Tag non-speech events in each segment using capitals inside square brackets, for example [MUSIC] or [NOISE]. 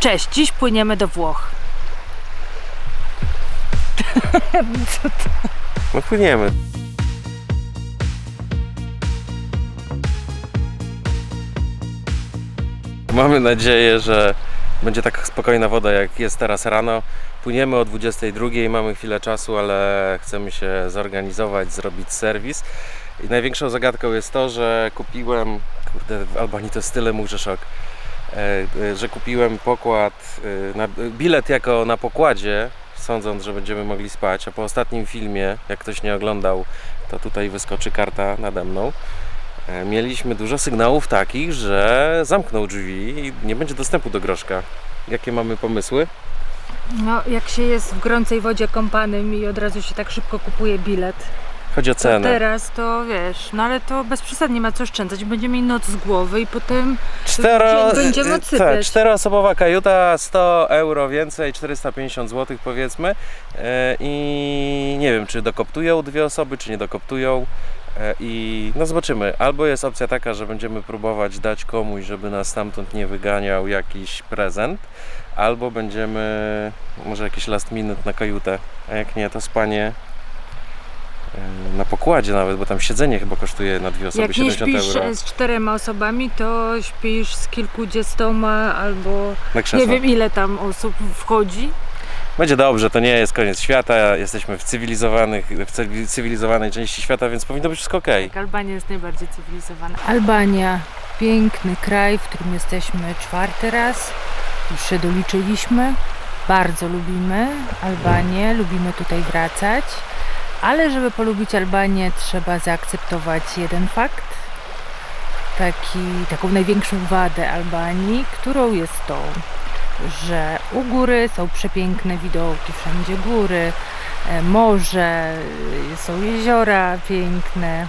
Cześć, dziś płyniemy do Włoch. No płyniemy. Mamy nadzieję, że będzie tak spokojna woda jak jest teraz rano. Płyniemy o 22, mamy chwilę czasu, ale chcemy się zorganizować, zrobić serwis. I największą zagadką jest to, że kupiłem, kurde, w Albanii to jest tyle mój, szok, że kupiłem pokład, e, bilet jako na pokładzie, sądząc, że będziemy mogli spać, a po ostatnim filmie, jak ktoś nie oglądał, to tutaj wyskoczy karta nade mną. E, Mieliśmy dużo sygnałów takich, że zamknął drzwi i nie będzie dostępu do groszka. Jakie mamy pomysły? No, jak się jest w gorącej wodzie kąpanym i od razu się tak szybko kupuje bilet, Chodzi o cenę. teraz to wiesz, no ale to bez ma co oszczędzać. Będziemy mieli noc z głowy i potem Cztero, będziemy e, tak, czteroosobowa kajuta, 100 euro więcej, 450 zł powiedzmy. E, I nie wiem, czy dokoptują dwie osoby, czy nie dokoptują. E, I no zobaczymy. Albo jest opcja taka, że będziemy próbować dać komuś, żeby nas stamtąd nie wyganiał jakiś prezent, albo będziemy może jakiś last minute na kajutę. A jak nie, to spanie na pokładzie nawet, bo tam siedzenie chyba kosztuje na dwie osoby jak nie 70 śpisz euro. z czterema osobami, to śpisz z kilkudziestoma albo nie wiem ile tam osób wchodzi. Będzie dobrze, to nie jest koniec świata. Jesteśmy w cywilizowanych, w cywi- cywilizowanej części świata, więc powinno być wszystko ok. Tak, Albania jest najbardziej cywilizowana. Albania, piękny kraj, w którym jesteśmy czwarty raz. Już się doliczyliśmy. Bardzo lubimy Albanię, lubimy tutaj wracać. Ale żeby polubić Albanię, trzeba zaakceptować jeden fakt. Taki, taką największą wadę Albanii, którą jest to, że u góry są przepiękne widoki, wszędzie góry, e, morze, y, są jeziora piękne,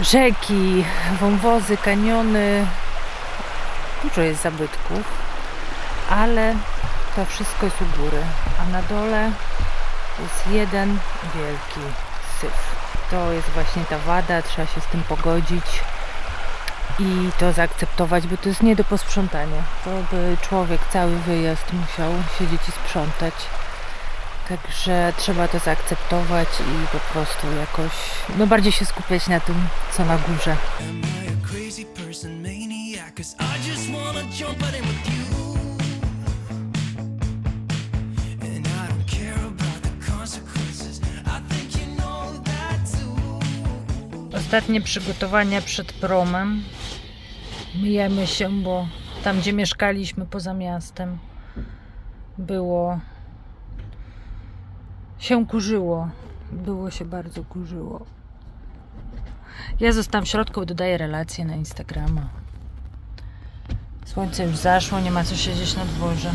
rzeki, wąwozy, kaniony. Dużo jest zabytków, ale to wszystko jest u góry, a na dole jest jeden wielki syf. To jest właśnie ta wada, trzeba się z tym pogodzić i to zaakceptować, bo to jest nie do posprzątania. To by człowiek cały wyjazd musiał siedzieć i sprzątać. Także trzeba to zaakceptować i po prostu jakoś, no bardziej się skupiać na tym, co na górze. Ostatnie przygotowania przed promem. Myjemy się, bo tam, gdzie mieszkaliśmy poza miastem, było się kurzyło. Było się kurzyło kurzyło. Ja zostałam w środku, dodaję relacje na Instagrama. Słońce już zaszło, nie ma co siedzieć na dworze.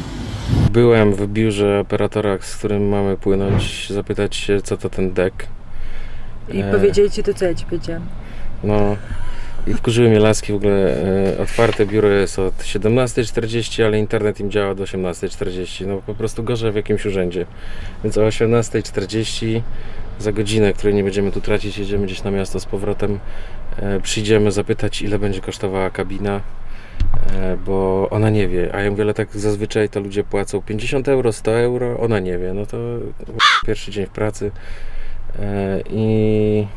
Byłem w biurze operatora, z którym mamy płynąć, zapytać się, co to ten dek. I E. powiedzieli ci to, co ja ci powiedziałam. No i wkurzyły mnie laski w ogóle. E, otwarte biuro jest od 17.40, ale internet im działa do 18.40. No po prostu gorzej w jakimś urzędzie. Więc o 18.40 za godzinę, której nie będziemy tu tracić, jedziemy gdzieś na miasto z powrotem. E, przyjdziemy zapytać, ile będzie kosztowała kabina. E, bo ona nie wie, a ja mówię, ale tak zazwyczaj to ludzie płacą 50 euro, 100 euro, ona nie wie, no to pierwszy dzień w pracy i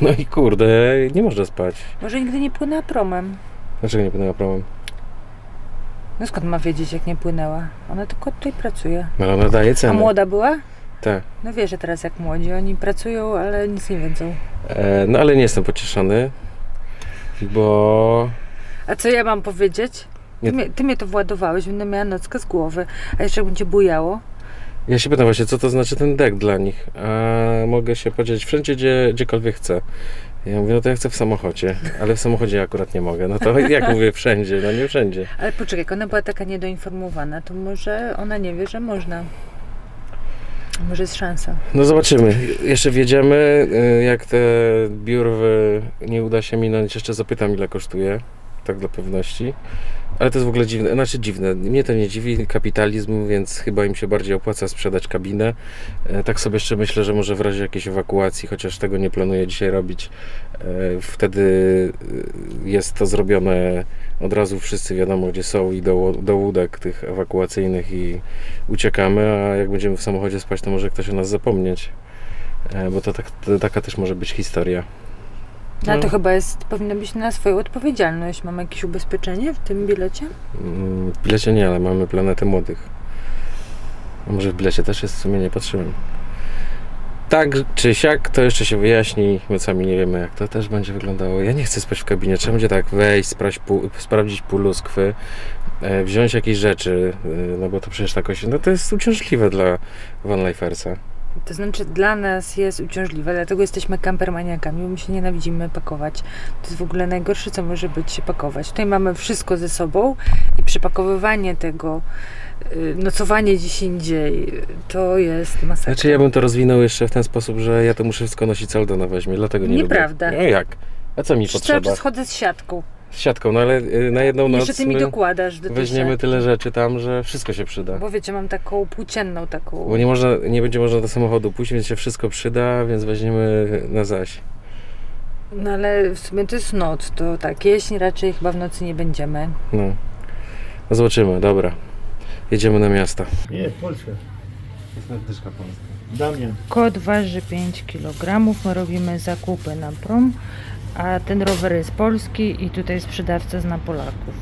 no i kurde, nie można spać. Może nigdy nie płynęła promem. Dlaczego nie płynęła promem? No skąd ma wiedzieć, jak nie płynęła? Ona tylko tutaj pracuje. No ale ona daje A cenę. młoda była? Tak. No wie, że teraz jak młodzi, oni pracują, ale nic nie wiedzą. E, no ale nie jestem pocieszony, bo A co ja mam powiedzieć? Ty, Nie- mnie, ty mnie to władowałeś, będę miała nockę z głowy. A jeszcze będzie bujało? Ja się pytam właśnie, co to znaczy ten dek dla nich. A mogę się podzielić wszędzie, gdzie, gdziekolwiek chcę. Ja mówię, no to ja chcę w samochodzie, ale w samochodzie akurat nie mogę. No to [LAUGHS] jak mówię, wszędzie, no nie wszędzie. Ale poczekaj, jak ona była taka niedoinformowana, to może ona nie wie, że można. Może jest szansa. No zobaczymy. Jeszcze wjedziemy. y, Jak te biur w- nie uda się minąć, jeszcze zapytam ile kosztuje. Tak dla pewności. Ale to jest w ogóle dziwne, znaczy dziwne, mnie to nie dziwi, kapitalizm, więc chyba im się bardziej opłaca sprzedać kabinę. E, Tak sobie jeszcze myślę, że może w razie jakiejś ewakuacji, chociaż tego nie planuję dzisiaj robić, e, wtedy e, jest to zrobione od razu, wszyscy wiadomo gdzie są i do, do łódek tych ewakuacyjnych i uciekamy, a jak będziemy w samochodzie spać, to może ktoś o nas zapomnieć. Bo to, tak, to taka też może być historia. No No. to chyba jest, powinno być na swoją odpowiedzialność. Mamy jakieś ubezpieczenie w tym bilecie? Mm, W bilecie nie, ale mamy planetę młodych. A może w bilecie też jest, w sumie nie patrzyłem. Tak czy siak, to jeszcze się wyjaśni. My sami nie wiemy, jak to też będzie wyglądało. Ja nie chcę spać w kabinie. Trzeba będzie tak wejść, sprawdzić, pół, sprawdzić pół luskwy, e, wziąć jakieś rzeczy, e, no bo to przecież takoś, no to jest uciążliwe dla vanlifersa. To znaczy dla nas jest uciążliwe, dlatego jesteśmy kampermaniakami, bo my się nienawidzimy pakować. To jest w ogóle najgorsze, co może być się pakować. Tutaj mamy wszystko ze sobą i przepakowywanie tego, y, nocowanie gdzieś indziej, to jest masakra. Znaczy ja bym to rozwinął jeszcze w ten sposób, że ja to muszę wszystko nosić Aldona weźmie, dlatego nie Nieprawda. lubię. No jak? A co mi Przecież cały potrzeba? czas chodzę z siatką. Z siatką, no ale y, na jedną noc Jeszcze ty mi my dokładasz do tej weźmiemy siatki. tyle rzeczy tam, że wszystko się przyda. Bo wiecie, mam taką płócienną taką. Bo nie, można, nie będzie można do samochodu pójść, więc się wszystko przyda, więc weźmiemy na zaś. No ale w sumie to jest noc, to tak, jeść raczej chyba w nocy nie będziemy. No. no zobaczymy, dobra. Jedziemy na miasta. Nie, Polska. Jest nadwyżka polska. Damian. Kot waży 5 kg, my robimy zakupy na prom, a ten rower jest polski i tutaj sprzedawca zna Polaków.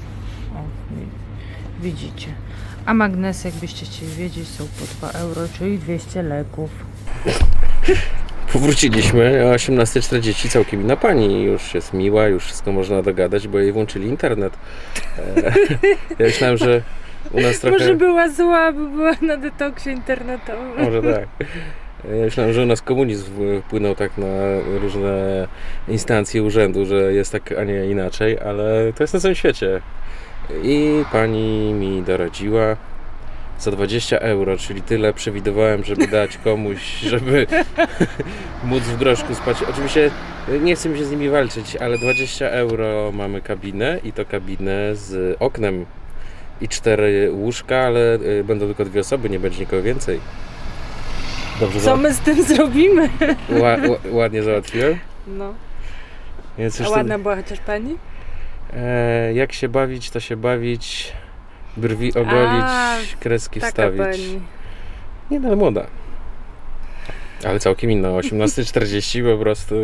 O, wi- widzicie. A magnesy, jakbyście chcieli wiedzieć, są po 2 euro, czyli 200 leków. Powróciliśmy o 18.40 całkiem inna pani. Już jest miła, już wszystko można dogadać, bo jej włączyli internet. E, [LAUGHS] ja myślałem, że u nas trochę... Może była zła, bo była na detoksie internetowym. Może tak. Ja myślałem, że u nas komunizm wpłynął tak na różne instancje urzędu, że jest tak, a nie inaczej, ale to jest na całym świecie. I pani mi doradziła za 20 euro, czyli tyle przewidywałem, żeby dać komuś, [LAUGHS] żeby [LAUGHS] móc w groszku spać. Oczywiście nie chcę mi się z nimi walczyć, ale 20 euro mamy kabinę i to kabinę z oknem i cztery łóżka, ale y, będą tylko dwie osoby, nie będzie nikogo więcej. Dobrze, Co my z tym zrobimy? ła, ła, ładnie załatwiłem. No. Więc A ładna była chociaż pani? e, jak się bawić, to się bawić, brwi ogolić, A, kreski Taka wstawić. pani. Nie, no ale młoda. Ale całkiem inna, 18.40 po prostu,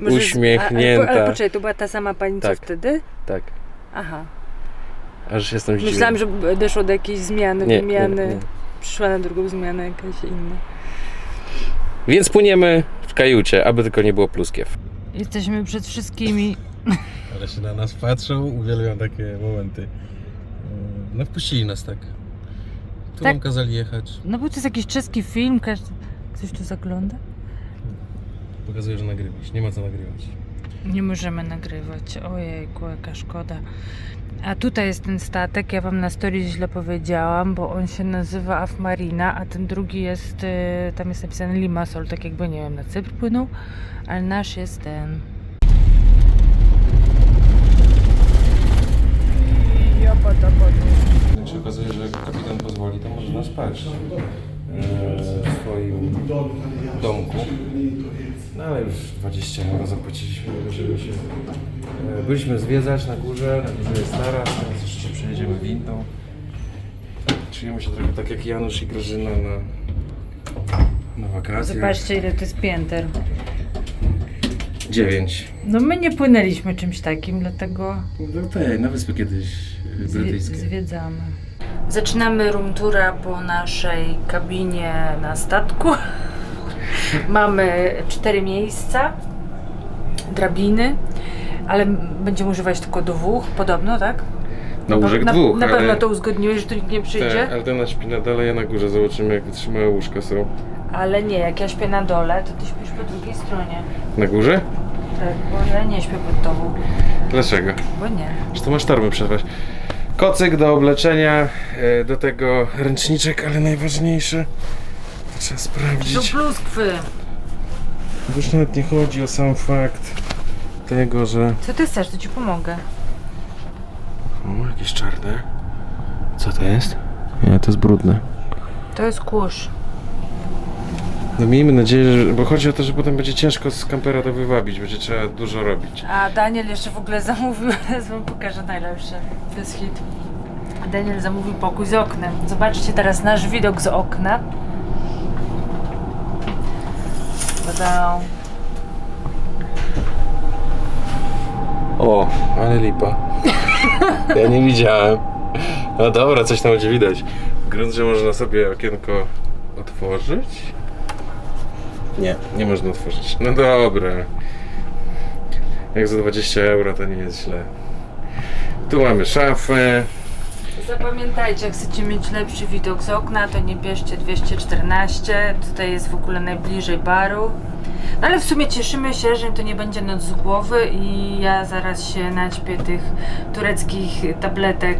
Może Uśmiechnięta. Ale, ale poczekaj, to była ta sama pani Tak. co wtedy? tak, Aha. aż jestem zdziwiony. Myślałam, że doszło do jakiejś zmiany, Nie, wymiany. nie, nie. Przyszła na drugą zmianę jakaś inna. Więc płyniemy w kajucie, aby tylko nie było pluskiew. Jesteśmy przed wszystkimi. [LAUGHS] Ale się na nas patrzą, uwielbiam takie momenty. No wpuścili nas tak. Tu Tak. nam kazali jechać. No bo to jest jakiś czeski film, każdy... Ktoś tu zagląda? Pokazuje, że nagrywasz. Nie ma co nagrywać. Nie możemy nagrywać. Ojejku, jaka szkoda. A tutaj jest ten statek, ja wam na stories źle powiedziałam, bo on się nazywa Afmarina, a ten drugi jest, y, tam jest napisany Limassol, tak jakby, nie wiem, na Cypr płynął, ale nasz jest ten. Jak się okazuje, że jak kapitan pozwoli, to można spać e, w swoim domku. No ale już 20 euro zapłaciliśmy, żeby się... e, Byliśmy zwiedzać na górze, na górze jest taras, teraz jeszcze przejedziemy windą. Czujemy się trochę tak jak Janusz i Grażyna na, na wakacjach. Zobaczcie, ile to jest pięter. 9. No my nie płynęliśmy czymś takim, dlatego No tej, na wyspy kiedyś e, brytyjskie. zwiedzamy. Zaczynamy room tura po naszej kabinie na statku. Mamy cztery miejsca, drabiny, ale będziemy używać tylko dwóch, podobno, tak? Na łóżek na, dwóch, Na ale... pewno to uzgodniłeś, że tu nikt nie przyjdzie? Tak, ale ten na śpi na dole, ja na górze. Zobaczymy jak wytrzymałe łóżka są. Ale nie, jak ja śpię na dole, to ty śpisz po drugiej stronie. Na górze? Tak, bo ja nie śpię pod tobą, Dlaczego? bo nie. Że to masz torby przerwać. Kocyk do obleczenia, e, do tego ręczniczek, ale najważniejsze trzeba Do sprawdzić. pluskwy. Bo Już nawet nie chodzi o sam fakt tego, że... Co ty chcesz, to ci pomogę. O, jakieś czarne. Co to jest? Nie, to jest brudne. To jest kurz. No miejmy nadzieję, że, bo chodzi o to, że potem będzie ciężko z kampera to wywabić, będzie trzeba dużo robić. A Daniel jeszcze w ogóle [LAUGHS] zamówił, teraz wam pokażę najlepsze, to jest hit. Daniel zamówił pokój z oknem. Zobaczcie teraz nasz widok z okna. O, ale lipa. [LAUGHS] Ja nie widziałem. No dobra, coś tam będzie widać. Grunt, że można sobie okienko otworzyć? Nie, nie można otworzyć. No dobra. Jak za 20 euro to nie jest źle. Tu mamy szafę. Zapamiętajcie, jak chcecie mieć lepszy widok z okna, to nie bierzcie 214. Tutaj jest w ogóle najbliżej baru. No ale w sumie cieszymy się, że to nie będzie noc z głowy i ja zaraz się naćpię tych tureckich tabletek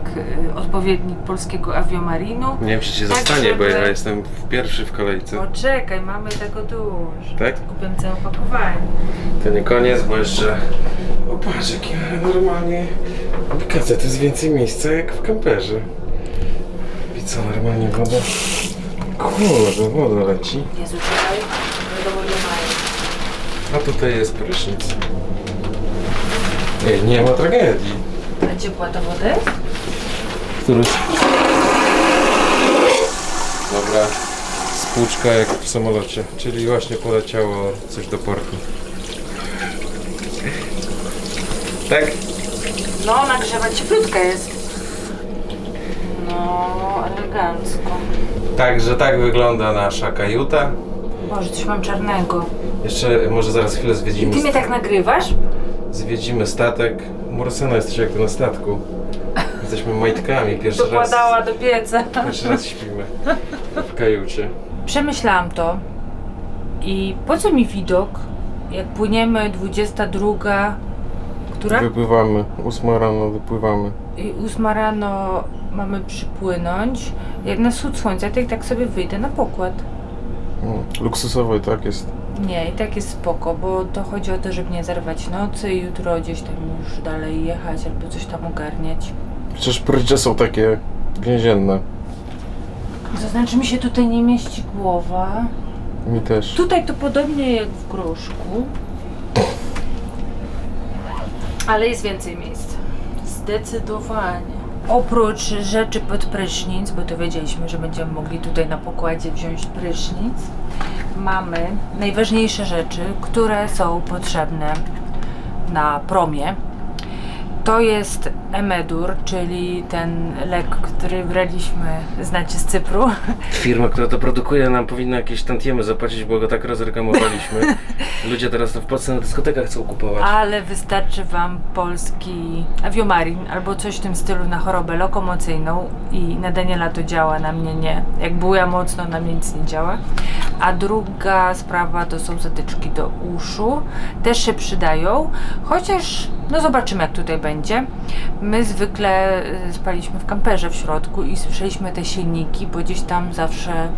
y, odpowiednik polskiego aviomarinu. Nie wiem, czy cię Tak, zostanie, bo ja jestem w pierwszy w kolejce. Poczekaj, mamy tego dużo. Tak? Kupię całe opakowanie. To nie koniec, bo jeszcze... O patrz, jakie normalnie... Gazet jest więcej miejsca jak w kamperze. I co, normalnie woda... Kurde, woda leci. Jezu, czekaj, wiadomo nie mają. A tutaj jest prysznic. Nie, nie ma tragedii. A ciepła ta woda jest? Który? Dobra, spłuczka jak w samolocie, czyli właśnie poleciało coś do portu. Tak? No, nagrzewa cieplutka jest. No, elegancko. Także tak wygląda nasza kajuta. Boże, coś mam czarnego. Jeszcze może zaraz chwilę I zwiedzimy, ty mnie tak nagrywasz? zwiedzimy statek. Morosena jesteś jak na statku. Jesteśmy majtkami, [LAUGHS] pierwszy raz, Dokładała do pieca. pierwszy raz śpimy w kajucie. Przemyślałam to. I po co mi widok, jak płyniemy 22, która? Wypływamy, ósma rano wypływamy. I 8 rano mamy przypłynąć. Jak na wschód słońca, to i tak sobie wyjdę na pokład. Mm, Luksusowo i tak jest. Nie, i tak jest spoko, bo to chodzi o to, żeby nie zerwać nocy i jutro gdzieś tam już dalej jechać albo coś tam ogarniać. Przecież prydże są takie więzienne. To znaczy mi się tutaj nie mieści głowa. Mi też. Tutaj to podobnie jak w groszku. Ale jest więcej miejsc. Zdecydowanie. Oprócz rzeczy pod prysznic, bo to wiedzieliśmy, że będziemy mogli tutaj na pokładzie wziąć prysznic, mamy najważniejsze rzeczy, które są potrzebne na promie. To jest emedur, czyli ten lek, który braliśmy, znacie z Cypru. Firma, która to produkuje, nam powinna jakieś tantiemy zapłacić, bo go tak rozreklamowaliśmy. [LAUGHS] Ludzie teraz to w Polsce na dyskotekach chcą kupować. Ale wystarczy Wam polski aviomarin albo coś w tym stylu na chorobę lokomocyjną i na Daniela to działa, na mnie nie. Jak buja mocno, na mnie nic nie działa. A druga sprawa to są zatyczki do uszu. Też się przydają, chociaż no zobaczymy jak tutaj będzie. My zwykle y, spaliśmy w kamperze w środku i słyszeliśmy te silniki, bo gdzieś tam zawsze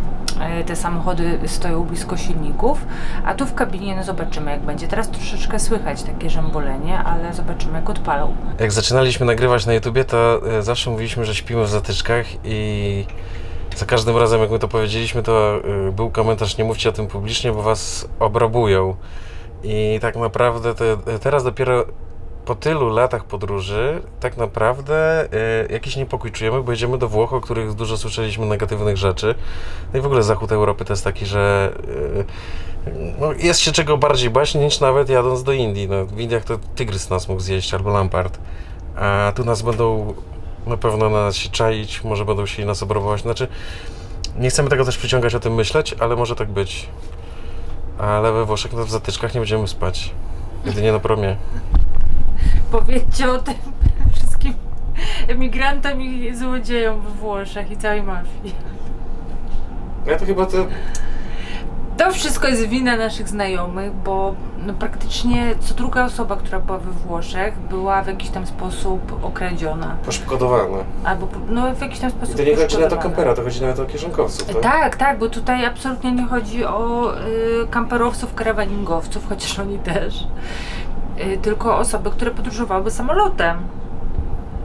e, te samochody stoją blisko silników, a tu w kabinie no zobaczymy jak będzie. Teraz troszeczkę słychać takie żembolenie, ale zobaczymy jak odpalą. Jak zaczynaliśmy nagrywać na YouTubie, to e, zawsze mówiliśmy, że śpimy w zatyczkach i za każdym razem, jak my to powiedzieliśmy, to e, był komentarz, nie mówcie o tym publicznie, bo was obrabują. I tak naprawdę teraz dopiero po tylu latach podróży, tak naprawdę e, jakiś niepokój czujemy, bo jedziemy do Włoch, o których dużo słyszeliśmy negatywnych rzeczy. No i w ogóle zachód Europy to jest taki, że e, no, jest się czego bardziej bać niż nawet jadąc do Indii. No, w Indiach to tygrys nas mógł zjeść albo lampart. A tu nas będą na pewno na nas się czaić, może będą się nas obrabować. Znaczy, nie chcemy tego też przyciągać o tym myśleć, ale może tak być. Ale we Włoszech no, w zatyczkach nie będziemy spać. Jedynie na promie. Powiedzcie o tym [LAUGHS] wszystkim emigrantom i złodziejom we Włoszech i całej mafii. Ja to chyba to... To wszystko jest wina naszych znajomych, bo no, praktycznie co druga osoba, która była we Włoszech, była w jakiś tam sposób okradziona. poszkodowane. Albo po- no, w jakiś tam sposób I to nie chodzi na to poszkodowana. kampera, to chodzi nawet o kieszonkowców, tak? Tak, tak, bo tutaj absolutnie nie chodzi o y, kamperowców, karawaningowców, chociaż oni też. Y, tylko osoby, które podróżowały samolotem.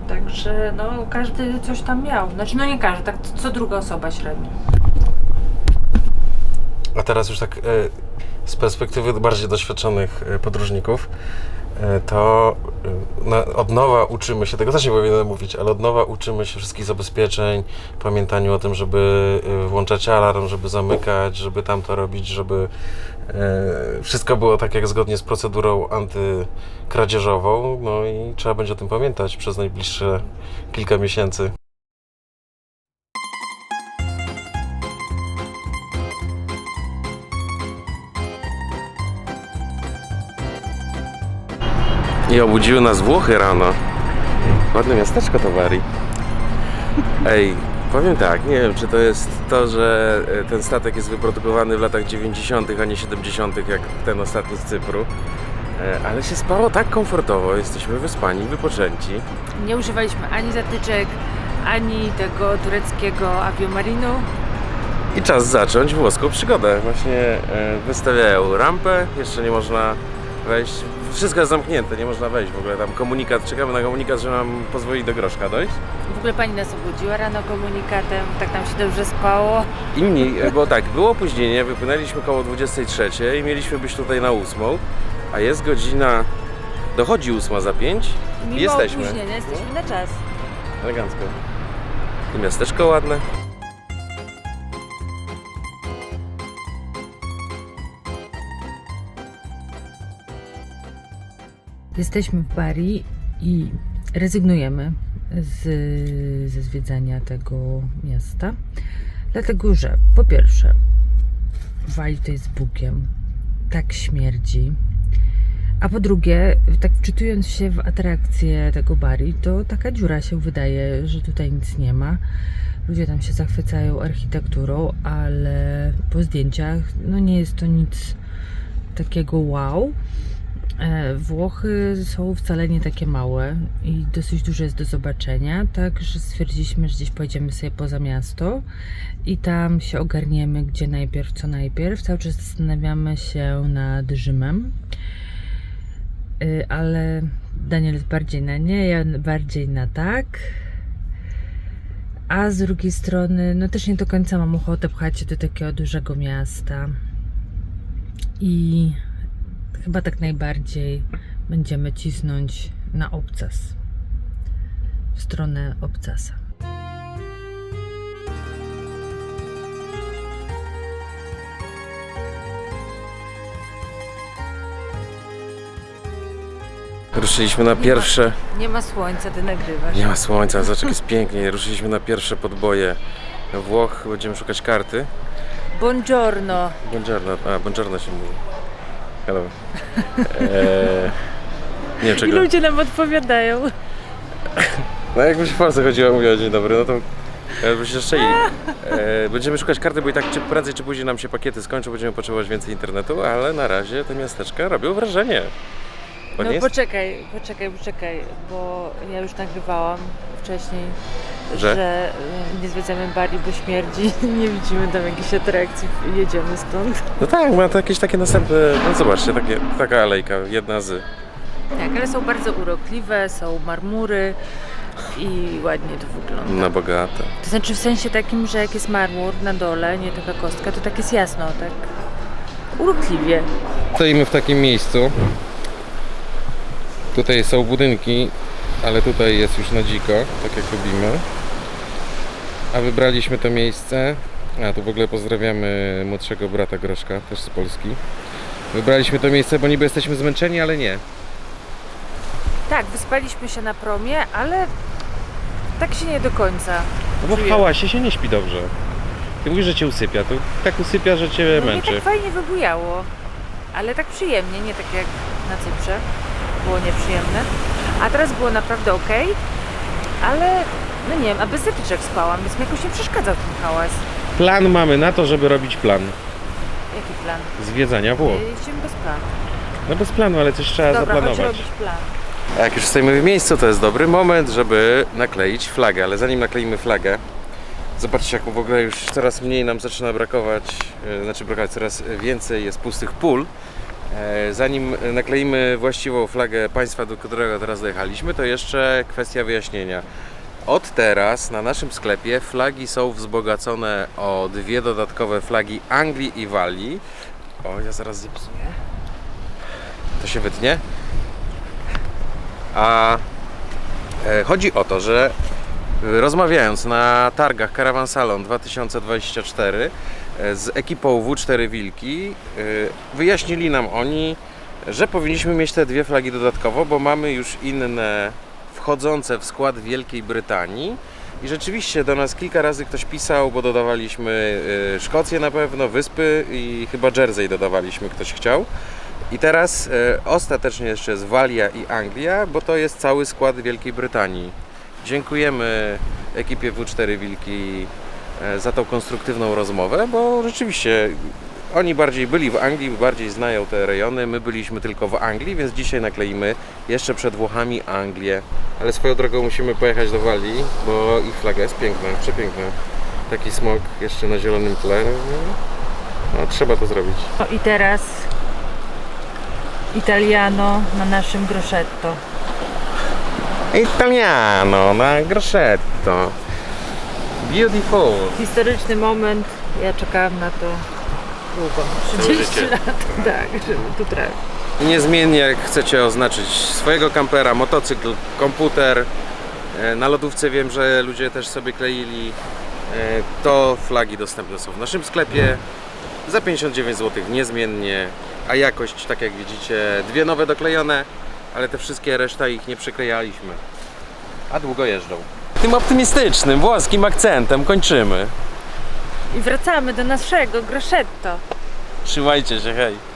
Także no każdy coś tam miał. Znaczy no nie każdy, tak co druga osoba średnio. A teraz już tak e, z perspektywy bardziej doświadczonych e, podróżników, to e, na, od nowa uczymy się, tego też nie powinienem mówić, ale od nowa uczymy się wszystkich zabezpieczeń, pamiętaniu o tym, żeby e, włączać alarm, żeby zamykać, żeby tamto robić, żeby wszystko było tak jak zgodnie z procedurą antykradzieżową, no i trzeba będzie o tym pamiętać przez najbliższe kilka miesięcy. I obudziły nas Włochy rano. Ładne miasteczko to Bari. Ej, powiem tak, nie wiem czy to jest to, że e, ten statek jest wyprodukowany w latach 90., a nie 70., jak ten ostatni z Cypru. E, Ale się spało tak komfortowo, jesteśmy wyspani, wypoczęci. Nie używaliśmy ani zatyczek, ani tego tureckiego aviomarinu. I czas zacząć włoską przygodę. Właśnie e, wystawiają rampę, jeszcze nie można wejść. Wszystko jest zamknięte, nie można wejść w ogóle. Tam komunikat, czekamy na komunikat, że nam pozwoli do groszka dojść. W ogóle pani nas obudziła rano komunikatem, tak nam się dobrze spało. Inni, e, bo tak, [LAUGHS] było opóźnienie, wypłynęliśmy koło 23 i mieliśmy być tutaj na 8, a jest godzina, dochodzi 8 za 5 Mimo i jesteśmy. opóźnienia jesteśmy na czas. Elegancko. I miasteczko ładne. Jesteśmy w Bari i rezygnujemy z, ze zwiedzania tego miasta, dlatego że po pierwsze wali to jest Bugiem, tak śmierdzi, a po drugie, tak wczytując się w atrakcje tego Bari, to taka dziura się wydaje, że tutaj nic nie ma. Ludzie tam się zachwycają architekturą, ale po zdjęciach no nie jest to nic takiego wow. E, Włochy są wcale nie takie małe i dosyć dużo jest do zobaczenia, także stwierdziliśmy, że gdzieś pojedziemy sobie poza miasto i tam się ogarniemy, gdzie najpierw, co najpierw. Cały czas zastanawiamy się nad Rzymem, Y, ale Daniel jest bardziej na nie, ja bardziej na tak. A z drugiej strony, no też nie do końca mam ochotę pchać się do takiego dużego miasta. I chyba tak najbardziej będziemy cisnąć na obcas. W stronę obcasa. Ruszyliśmy na pierwsze... Nie ma słońca, ty nagrywasz. Nie ma słońca, zobacz jest pięknie. Ruszyliśmy na pierwsze podboje Włoch, będziemy szukać karty. Buongiorno. Buongiorno, a buongiorno się mówi. Hello. Eee, [LAUGHS] nie wiem I czego. ludzie nam odpowiadają. No jakby się w Polsce chodziło, mówiła dzień dobry, no to e, by się szczeli. [LAUGHS] E, będziemy szukać karty, bo i tak czy prędzej czy później nam się pakiety skończą, będziemy potrzebować więcej internetu, ale na razie te miasteczka robią wrażenie. Bo No poczekaj, poczekaj, poczekaj, bo ja już nagrywałam wcześniej, Że? że, y, nie zwiedzamy Bari, bo śmierdzi, [LAUGHS] nie widzimy tam jakichś atrakcji, jedziemy stąd. no tak, ma to jakieś takie następne, no zobaczcie, takie, taka alejka, jedna z. Tak, ale są bardzo urokliwe, są marmury i ładnie to wygląda. Na bogato. To znaczy w sensie takim, że jak jest marmur na dole, nie taka kostka, to tak jest jasno, tak urokliwie. Stoimy w takim miejscu. Tutaj są budynki, ale tutaj jest już na dziko, tak jak lubimy. A wybraliśmy to miejsce. A tu w ogóle pozdrawiamy młodszego brata Groszka, też z Polski. Wybraliśmy to miejsce, bo niby jesteśmy zmęczeni, ale nie. Tak, wyspaliśmy się na promie, ale tak się nie do końca. No bo w Czuję. hałasie się nie śpi dobrze. Ty mówisz, że cię usypia, to tak usypia, że cię No mnie męczy. tak fajnie wybujało, ale tak przyjemnie, nie tak jak na Cyprze. Było nieprzyjemne. A teraz było naprawdę ok, ale no nie wiem, a bez zatyczek spałam, więc mi jakoś nie przeszkadzał ten hałas. Plan mamy na to, żeby robić plan Jaki plan? zwiedzania Włoch. Jedziemy bez planu. No bez planu, ale coś trzeba Dobra, chodź zaplanować. robić plan. A jak już stoimy w miejscu, to jest dobry moment, żeby nakleić flagę, ale zanim nakleimy flagę, zobaczcie jak w ogóle już coraz mniej nam zaczyna brakować, e, znaczy brakować coraz więcej jest pustych pól Zanim nakleimy właściwą flagę państwa, do którego teraz dojechaliśmy, to jeszcze kwestia wyjaśnienia. Od teraz na naszym sklepie flagi są wzbogacone o dwie dodatkowe flagi Anglii i Walii. O, ja zaraz zepsuję. To się wytnie. A e, chodzi o to, że e, rozmawiając na targach Caravan Salon 2024 e, z ekipą W4 Wilki, e, wyjaśnili nam oni, że powinniśmy mieć te dwie flagi dodatkowo, bo mamy już inne wchodzące w skład Wielkiej Brytanii. I rzeczywiście do nas kilka razy ktoś pisał, bo dodawaliśmy e, Szkocję na pewno, Wyspy i chyba Jersey dodawaliśmy, ktoś chciał. I teraz e, ostatecznie jeszcze jest Walia i Anglia, bo to jest cały skład Wielkiej Brytanii. Dziękujemy ekipie W4 Wilki e, za tą konstruktywną rozmowę, bo rzeczywiście oni bardziej byli w Anglii, bardziej znają te rejony. My byliśmy tylko w Anglii, więc dzisiaj nakleimy jeszcze przed Włochami Anglię. Ale swoją drogą musimy pojechać do Walii, bo ich flaga jest piękna, przepiękna. Taki smok jeszcze na zielonym tle. No, trzeba to zrobić. No i teraz Italiano na naszym groszetto. Italiano na groszetto. Beautiful. Historyczny moment. Ja czekałam na to długo. 30 życie. lat, [LAUGHS] tak, żeby tu trafić. I niezmiennie jak chcecie oznaczyć swojego kampera, motocykl, komputer, e, na lodówce wiem, że ludzie też sobie kleili, e, to flagi dostępne są w naszym sklepie za 59 zł niezmiennie, a jakość tak jak widzicie, dwie nowe doklejone, ale te wszystkie reszta ich nie przyklejaliśmy, a długo jeżdżą. Tym optymistycznym włoskim akcentem kończymy. I wracamy do naszego groszetto. Trzymajcie się, hej!